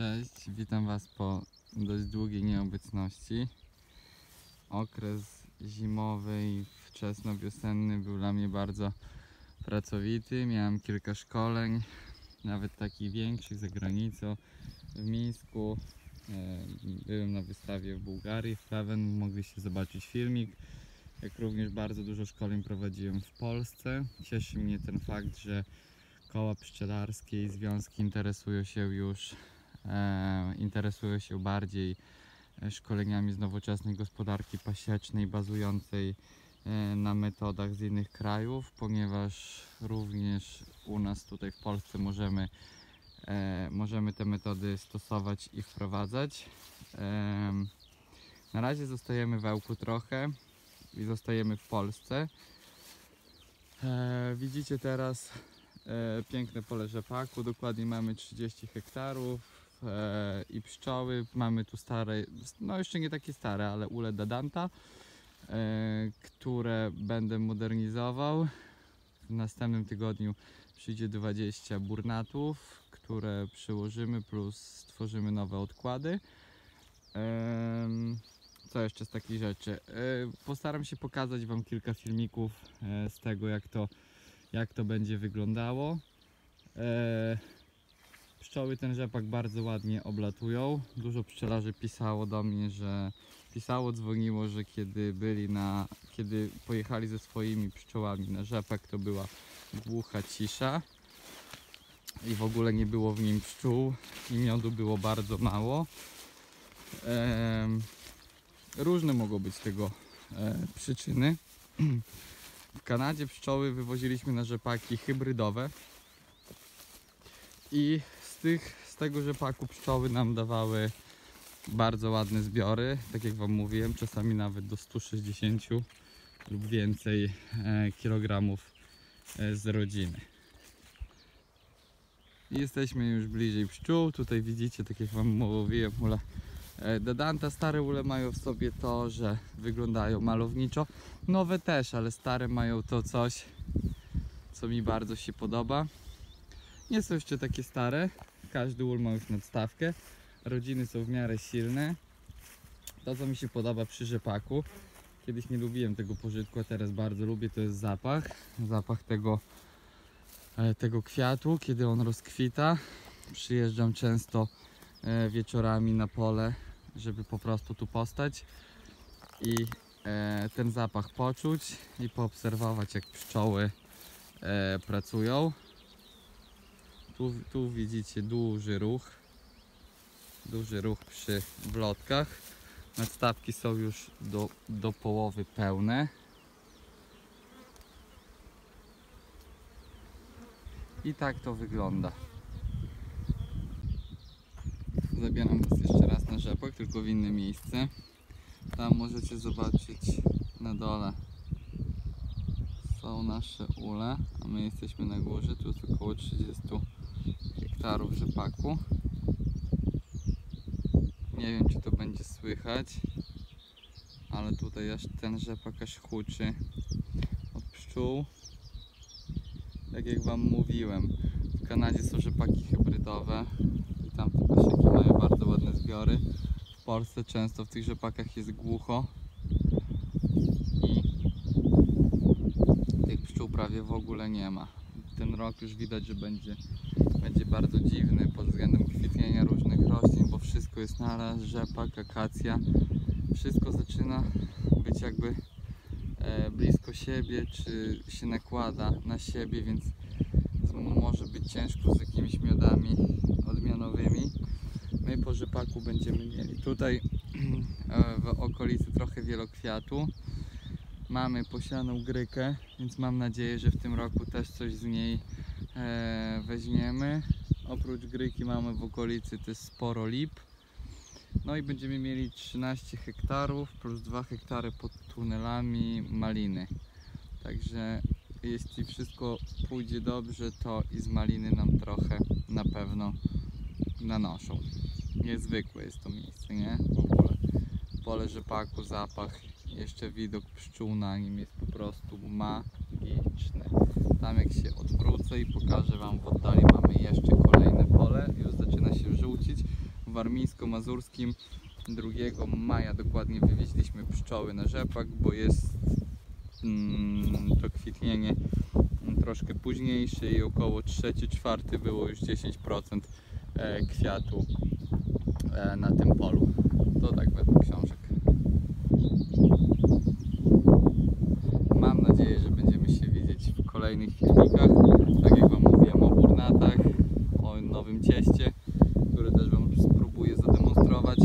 Cześć, witam Was po dość długiej nieobecności. Okres zimowy i wczesnowiosenny był dla mnie bardzo pracowity. Miałem kilka szkoleń, nawet takich większych za granicą, w Mińsku. E, Byłem na wystawie w Bułgarii, w Plewen, mogliście zobaczyć filmik. Jak również bardzo dużo szkoleń prowadziłem w Polsce. Cieszy mnie ten fakt, że koła pszczelarskie i związki interesują się już interesują się bardziej e, szkoleniami z nowoczesnej gospodarki pasiecznej bazującej e, na metodach z innych krajów, ponieważ również u nas tutaj w Polsce możemy, e, możemy te metody stosować i wprowadzać. Na razie zostajemy w Ełku trochę i zostajemy w Polsce. E, Widzicie teraz e, piękne pole rzepaku, dokładnie mamy 30 hektarów e, i pszczoły. Mamy tu stare, no jeszcze nie takie stare, ale ule Dadanta, e, które będę modernizował. W następnym tygodniu przyjdzie 20 burnatów, które przyłożymy plus stworzymy nowe odkłady. Co jeszcze z takich rzeczy? E, Postaram się pokazać Wam kilka filmików z tego, jak to, jak to będzie wyglądało. Pszczoły ten rzepak bardzo ładnie oblatują. Dużo pszczelarzy pisało do mnie, że pisało, dzwoniło, że kiedy byli na, kiedy pojechali ze swoimi pszczołami na rzepak, to była głucha cisza i w ogóle nie było w nim pszczół i miodu było bardzo mało. Em, różne mogą być tego e, przyczyny. W Kanadzie pszczoły wywoziliśmy na rzepaki hybrydowe i tych, z tego rzepaku pszczoły nam dawały bardzo ładne zbiory, tak jak Wam mówiłem, czasami nawet do 160 lub więcej e, kilogramów e, z rodziny. Jesteśmy już bliżej pszczół. Tutaj widzicie, tak jak Wam mówiłem, ule Dadanta. Stare ule mają w sobie to, że wyglądają malowniczo. Nowe też, ale stare mają to coś, co mi bardzo się podoba. Nie są jeszcze takie stare. Każdy ul ma już nadstawkę. Rodziny są w miarę silne. To, co mi się podoba przy rzepaku, kiedyś nie lubiłem tego pożytku, a teraz bardzo lubię, to jest zapach. Zapach tego, e, tego kwiatu, kiedy on rozkwita. Przyjeżdżam często e, wieczorami na pole, żeby po prostu tu postać i e, ten zapach poczuć i poobserwować, jak pszczoły pracują. Tu, tu widzicie duży ruch. Duży ruch przy wlotkach. Nadstawki są już do, do połowy pełne. I tak to wygląda. Zabieram Was jeszcze raz na rzepak, tylko w inne miejsce. Tam możecie zobaczyć na dole są nasze ule, a my jesteśmy na górze. Tu jest około 30 hektarów rzepaku. Nie wiem, czy to będzie słychać, ale tutaj aż ten rzepak aż huczy od pszczół. Tak jak Wam mówiłem, w Kanadzie są rzepaki hybrydowe i tam te pasieki mają bardzo ładne zbiory. W Polsce często w tych rzepakach jest głucho i tych pszczół prawie w ogóle nie ma. Ten rok już widać, że będzie, będzie bardzo dziwny pod względem kwitnienia różnych roślin, bo wszystko jest naraz, rzepak, akacja, wszystko zaczyna być jakby e, blisko siebie, czy się nakłada na siebie, więc może być ciężko z jakimiś miodami odmianowymi. My po rzepaku będziemy mieli tutaj e, w okolicy trochę wielokwiatu. Mamy posianą grykę, więc mam nadzieję, że w tym roku też coś z niej weźmiemy. Oprócz gryki mamy w okolicy też sporo lip. No i będziemy mieli 13 hektarów plus 2 hektary pod tunelami maliny. Także jeśli wszystko pójdzie dobrze, to i z maliny nam trochę na pewno nanoszą. Niezwykłe jest to miejsce, nie? W ogóle pole rzepaku, zapach, jeszcze widok pszczół na nim jest po prostu magiczny. Tam jak się odwrócę i pokażę Wam w oddali mamy jeszcze kolejne pole, już zaczyna się żółcić, warmińsko-mazurskim 2 maja dokładnie wywieźliśmy pszczoły na rzepak, bo jest mm, to kwitnienie troszkę późniejsze i około 3-4 było już 10% e, kwiatu e, na tym polu. To tak według książek. Mam nadzieję, że będziemy się widzieć w kolejnych filmikach. Tak jak Wam mówiłem o burnatach, o nowym cieście, które też Wam spróbuję zademonstrować,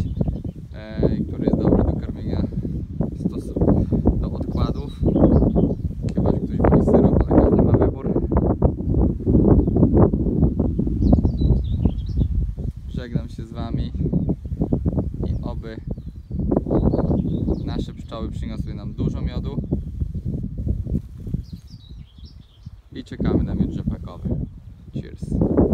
e, który jest dobry do karmienia do odkładów. Chyba, że ktoś woli syrop, ale każdy ma wybór. Żegnam się z Wami i oby Nasze pszczoły przyniosły nam dużo miodu i czekamy na miód rzepakowy. Cheers!